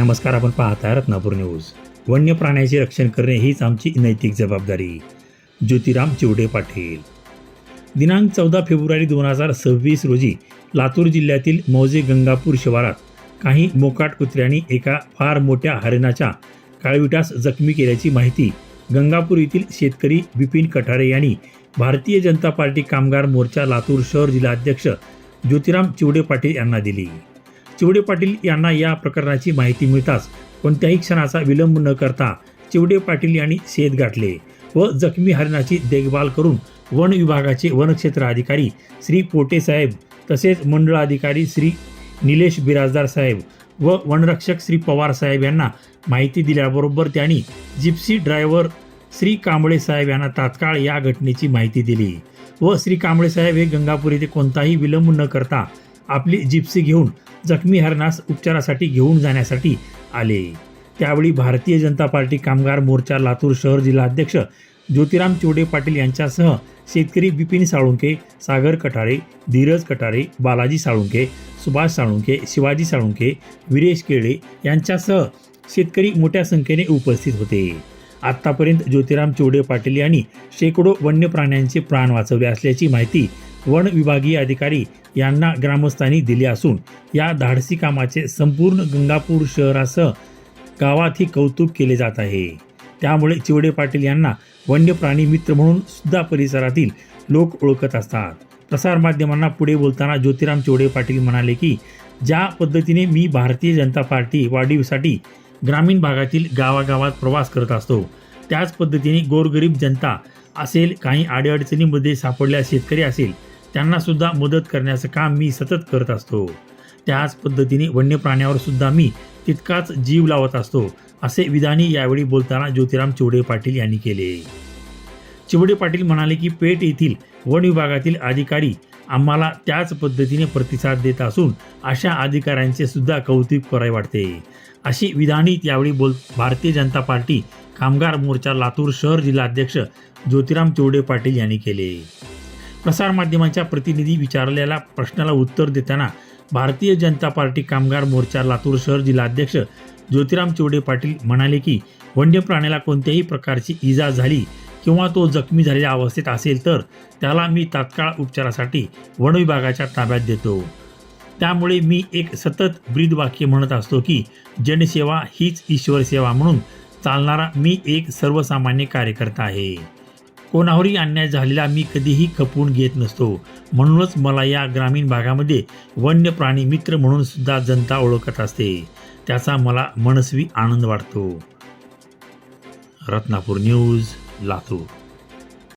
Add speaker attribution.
Speaker 1: नमस्कार आपण पाहता रत्नापूर न्यूज. वन्य प्राण्याचे रक्षण करणे हीच आमची नैतिक जबाबदारी. ज्योतिराम चिवडे पाटील. दिनांक चौदा फेब्रुवारी दोन हजार सव्वीस रोजी लातूर जिल्ह्यातील मौजे गंगापूर शिवारात काही मोकाट कुत्र्यांनी एका फार मोठ्या हरिणाच्या काळविटास जखमी केल्याची माहिती गंगापूर येथील शेतकरी बिपिन कठारे यांनी भारतीय जनता पार्टी कामगार मोर्चा लातूर शहर जिल्हाध्यक्ष ज्योतिराम चिवडे पाटील यांना दिली. चिवडे पाटील यांना या प्रकरणाची माहिती मिळताच कोणत्याही क्षणाचा विलंब न करता चिवडे पाटील यांनी शेत गाठले व जखमी हरणाची देखभाल करून वन विभागाचे वनक्षेत्र अधिकारी श्री पोटे साहेब तसेच मंडळ अधिकारी श्री निलेश बिराजदार साहेब व वनरक्षक श्री पवार साहेब यांना माहिती दिल्याबरोबर त्यांनी जिप्सी ड्रायव्हर श्री कांबळे साहेब यांना तात्काळ या घटनेची माहिती दिली व श्री कांबळे साहेब हे गंगापूर येथे कोणताही विलंब न करता आपली जिप्सी घेऊन जखमी हरणास उपचारासाठी घेऊन जाण्यासाठी आले. त्यावेळी भारतीय जनता पार्टी कामगार मोर्चा लातूर शहर जिल्हाध्यक्ष ज्योतिराम चिवडे पाटील यांच्यासह शेतकरी बिपिन साळुंके सागर कठारे धीरज कठारे बालाजी साळुंके सुभाष साळुंके शिवाजी साळुंके विरेश केळे यांच्यासह शेतकरी मोठ्या संख्येने उपस्थित होते. आत्तापर्यंत ज्योतिराम चिवडे पाटील यांनी शेकडो वन्य प्राण्यांचे प्राण वाचवले असल्याची माहिती वन विभागीय अधिकारी यांना ग्रामस्थांनी दिले असून या धाडसी कामाचे संपूर्ण गंगापूर शहरासह गावातही कौतुक केले जात आहे. त्यामुळे चिवडे पाटील यांना वन्य प्राणी मित्र म्हणून सुद्धा परिसरातील लोक ओळखत असतात. प्रसारमाध्यमांना पुढे बोलताना ज्योतिराम चिवडे पाटील म्हणाले की ज्या पद्धतीने मी भारतीय जनता पार्टी वाढीसाठी ग्रामीण भागातील गावागावात प्रवास करत असतो त्याच पद्धतीने गोरगरीब जनता असेल काही अडीअडचणीमध्ये सापडल्या शेतकरी असेल त्यांना सुद्धा मदत करण्याचं काम मी सतत करत असतो. त्याच पद्धतीने वन्य प्राण्यावर सुद्धा मी तितकाच जीव लावत असतो असे विधानी यावेळी बोलताना ज्योतिराम चिवडे पाटील यांनी केले. चिवडे पाटील म्हणाले की पेठ येथील वन विभागातील अधिकारी आम्हाला त्याच पद्धतीने प्रतिसाद देत असून अशा अधिकाऱ्यांचे सुद्धा कौतुक करावे वाटते. अशी विधानी यावेळी बोल भारतीय जनता पार्टी कामगार मोर्चा लातूर शहर जिल्हाध्यक्ष ज्योतिराम चिवडे पाटील यांनी केले. प्रसारमाध्यमांच्या प्रतिनिधी विचारलेल्या प्रश्नाला उत्तर देताना भारतीय जनता पार्टी कामगार मोर्चा लातूर शहर जिल्हाध्यक्ष ज्योतिराम चिवडे पाटील म्हणाले की वन्य प्राण्याला कोणत्याही प्रकारची इजा झाली किंवा तो जखमी झालेल्या अवस्थेत असेल तर त्याला मी तात्काळ उपचारासाठी वनविभागाच्या ताब्यात देतो. त्यामुळे मी एक सतत ब्रीद वाक्य म्हणत असतो की जनसेवा हीच ईश्वर सेवा म्हणून चालणारा मी एक सर्वसामान्य कार्यकर्ता आहे. कोणावरही अन्याय झालेला मी कधीही खपवून घेत नसतो. म्हणूनच मला या ग्रामीण भागामध्ये वन्य प्राणी मित्र म्हणून सुद्धा जनता ओळखत असते. त्याचा मला मनस्वी आनंद वाटतो. रत्नापूर न्यूज लातूर.